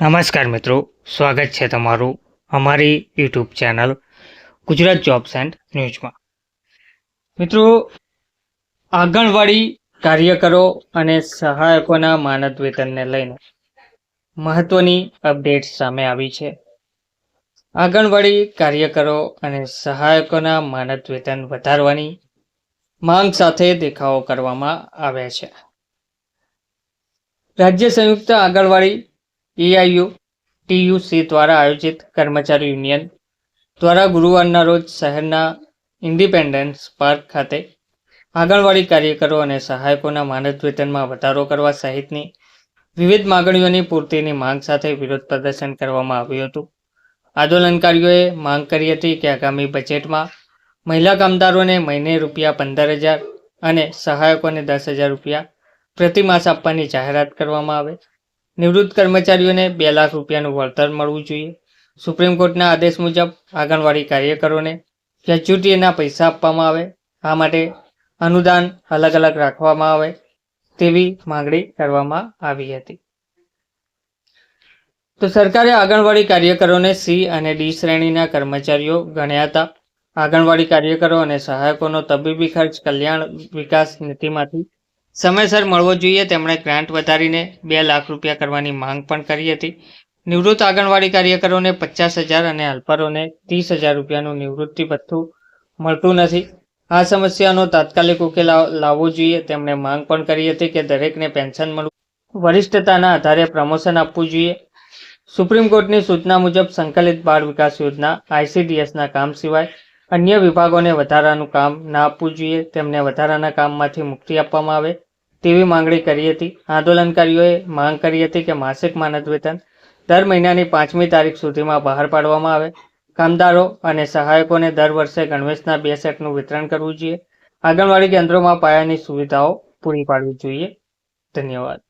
નમસ્કાર મિત્રો, સ્વાગત છે તમારું અમારી YouTube channel Gujarat jobs and ન્યૂઝમાં મિત્રો, આંગણવાડી કાર્યકરો અને સહાયકોના માનદ વેતનને લઈને મહત્વની અપડેટ સામે આવી છે. આંગણવાડી કાર્યકરો અને સહાયકોના માનદ વેતન વધારવાની માંગ સાથે દેખાવો કરવામાં આવ્યા છે. રાજ્ય સંયુક્ત આંગણવાડી એઆઈયુ ટીયુસી દ્વારા આયોજિત કર્મચારી યુનિયન દ્વારા ગુરુવારના રોજ શહેરના ઇન્ડિપેન્ડન્સ પાર્ક ખાતે આંગણવાડી કાર્યકરો અને સહાયકોના માનદ વેતનમાં વધારો કરવા સહિતની વિવિધ માગણીઓની પૂર્તિની માંગ સાથે વિરોધ પ્રદર્શન કરવામાં આવ્યું હતું. આંદોલનકારીઓએ માંગ કરી હતી કે આગામી બજેટમાં મહિલા કામદારોને મહિને રૂપિયા પંદર હજાર અને સહાયકોને દસ હજાર રૂપિયા પ્રતિમાસ આપવાની જાહેરાત કરવામાં આવે. નિવૃત્ત કર્મચારીઓને બે લાખ રૂપિયાનું વળતર મળવું જોઈએ. સુપ્રીમ કોર્ટના આદેશ મુજબ આંગણવાડી કાર્યકરોને ગ્રેચ્યુટીના પૈસા આપવામાં આવે. આ માટે અનુદાન અલગ અલગ રાખવામાં આવે તેવી માંગણી કરવામાં આવી હતી. તો સરકારે આંગણવાડી કાર્યકરોને સી અને ડી શ્રેણીના કર્મચારીઓ ગણ્યા હતા. આંગણવાડી કાર્યકરો અને સહાયકોનો તબીબી ખર્ચ, કલ્યાણ વિકાસ નીતિમાંથી સમયસર મળવો જોઈએ તેમણે ગ્રાન્ટ વધારીને બે લાખ રૂપિયા કરવાની માંગ પણ કરી હતી. નિવૃત્ત આંગણવાડી કાર્યકરોને પચાસ હજાર અને હેલ્પરોને ત્રીસ હજાર રૂપિયાનું નિવૃત્તિ ભથ્થું મળતું નથી. આ સમસ્યાનો તાત્કાલિક ઉકેલ લાવવો જોઈએ તેમણે માંગ પણ કરી હતી કે દરેકને પેન્શન મળવું વરિષ્ઠતાના આધારે પ્રમોશન આપવું જોઈએ. સુપ્રીમ કોર્ટની સૂચના મુજબ સંકલિત બાળ વિકાસ યોજના આઈસીડીએસના કામ સિવાય અન્ય વિભાગોને વધારાનું કામ ના આપવું જોઈએ. તેમને વધારાના કામમાંથી મુક્તિ આપવામાં આવે. તેવી માંગણી કરી હતી. આંદોલનકારીઓએ માંગ કરી હતી કે માસિક માનદ વેતન દર મહિનાની પાંચમી તારીખ સુધીમાં બહાર પાડવામાં આવે. કામદારો અને સહાયકોને દર વર્ષે ગણવેશના બે સેટનું વિતરણ કરવું જોઈએ. આંગણવાડી કેન્દ્રોમાં પાયાની સુવિધાઓ પૂરી પાડવી જોઈએ. ધન્યવાદ.